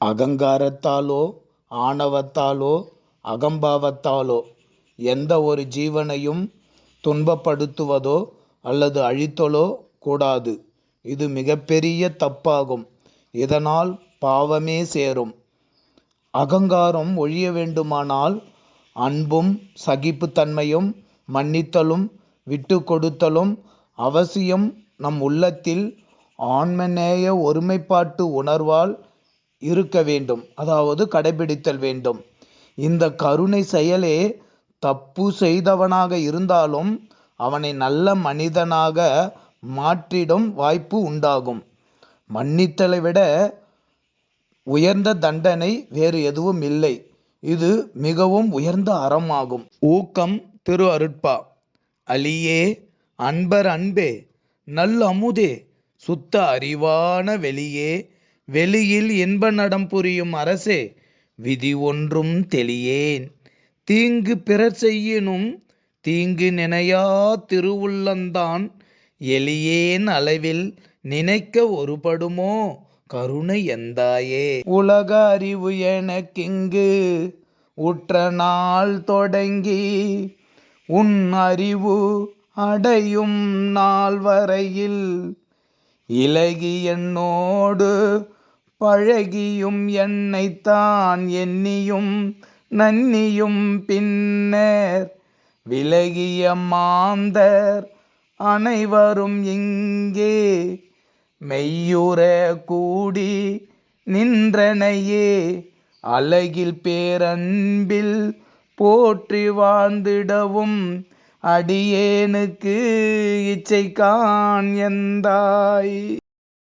அகங்காரத்தாலோ ஆணவத்தாலோ அகம்பாவத்தாலோ எந்த ஒரு ஜீவனையும் துன்பப்படுத்துவதோ அல்லது அழித்தலோ கூடாது. இது மிகப்பெரிய தப்பாகும். இதனால் பாவமே சேரும். அகங்காரம் ஒழிய வேண்டுமானால் அன்பும் சகிப்புத்தன்மையும் மன்னித்தலும் விட்டு கொடுத்தலும் அவசியம் நம் உள்ளத்தில் ஆன்மநேய ஒருமைப்பாட்டு உணர்வால் இருக்க வேண்டும். அதாவது கடைபிடித்தல் வேண்டும். இந்த கருணை செயலே தப்பு செய்தவனாக இருந்தாலும் அவனை நல்ல மனிதனாக மாற்றிடும் வாய்ப்பு உண்டாகும். மன்னித்தலை விட உயர்ந்த தண்டனை வேறு எதுவும் இல்லை. இது மிகவும் உயர்ந்த அறமாகும். ஊக்கம் திரு அருட்பா. அலியே அன்பர் அன்பே நல் அமுதே சுத்த அறிவான வெளியே வெளியில் இன்ப நடம் புரியும் அரசே விதி ஒன்றும் தெளியேன். தீங்கு பிறர் செய்யினும் தீங்கு நினையா திருவுள்ளந்தான். எளியேன் அளவில் நினைக்க ஒருபடுமோ? கருணை எந்தாயே? உலக அறிவு எனக்கிங்கு உற்ற நாள் தொடங்கி உன் அறிவு அடையும் நாள் வரையில் இலகி என்னோடு பழகியும் என்னைத்தான் எண்ணியும் நன்னியும் பின்னர் விலகிய மாந்தர் அனைவரும் இங்கே மெய்யுற கூடி நின்றனையே அழகில் பேரன்பில் போற்றி வாழ்ந்திடவும் அடியேனுக்கு இச்சை கான் எந்தாய்?